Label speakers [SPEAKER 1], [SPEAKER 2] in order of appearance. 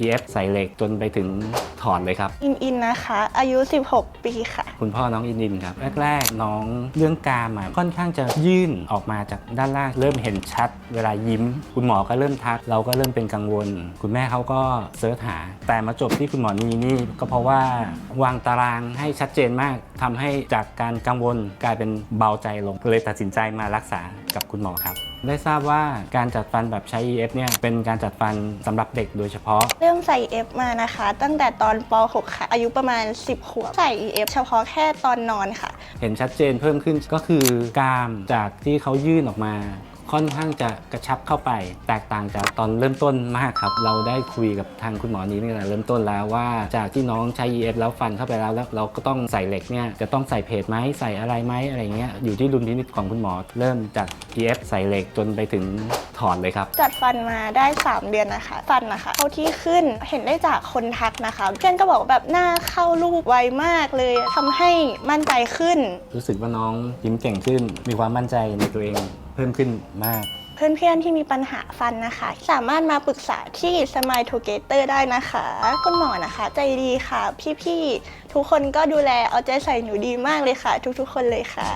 [SPEAKER 1] EF ใส่เหล็กจนไปถึงถอนเลยครับ
[SPEAKER 2] อินอินนะคะ อายุ 16 ปีค่ะ
[SPEAKER 1] คุณพ่อน้องอินดินครับ แรกๆ น้องเรื่องกรามอะค่อนข้างจะยื่นออกมาจากด้านล่างเริ่มเห็นชัด เวลายิ้ม คุณหมอก็เริ่มทัก เราก็เริ่มเป็นกังวล คุณแม่เขาก็เสิร์ชหา แต่มาจบที่คุณหมอนีนี่ก็เพราะว่าวางตารางให้ชัดเจนมากทำให้จากการกังวลกลายเป็นเบาใจลงเลยตัดสินใจมารักษากับคุณหมอครับได้ทราบว่าการจัดฟันแบบใช้ EF เนี่ยเป็นการจัดฟันสำหรับเด็กโดยเฉพาะ
[SPEAKER 2] เริ่มใส่ F มานะคะ ตั้งแต่ตอนป .6 ค่ะ อายุประมาณ 10 ขวบ ใส่ EF เฉพาะแค่ตอนนอนค่ะ
[SPEAKER 1] เห็นชัดเจนเพิ่มขึ้นก็คือกรามจากที่เขายื่นออกมา ค่อนข้างจะกระชับเข้าไป แตกต่างจากตอนเริ่มต้นมากครับ เราได้คุยกับทางคุณหมอนี้ตั้งแต่เริ่มต้นแล้วว่าจากที่น้องใช้ EF แล้วฟันเข้าไปแล้วแล้วเราก็ต้องใส่เหล็กเนี่ยจะต้องใส่เพจไหมใส่อะไรไหมอะไรเงี้ยอยู่ที่ดุลพินิจของคุณหมอ เริ่มจาก EF ใส่เหล็กจนไปถึงถอนเลยครับ
[SPEAKER 2] จัดฟันมาได้ 3 เดือนนะคะ ฟันนะคะเข้าที่ขึ้นเห็นได้จากคนทักนะคะเพื่อนก็บอกว่าแบบหน้าเข้ารูปไวมากเลยทำให้มั่นใจขึ้น
[SPEAKER 1] รู้สึกว่าน้องยิ้มเก่งขึ้น มีความมั่นใจในตัวเองเพิ่มขึ้นมาก
[SPEAKER 2] เพื่อนๆที่มีปัญหาฟันนะคะ สามารถมาปรึกษาที่ Smile Together ได้นะคะ คุณหมอนะคะ ใจดีค่ะ พี่ๆ ทุกคนก็ดูแลเอาใจใส่หนูดีมากเลยค่ะ ทุกๆ คนเลยค่ะ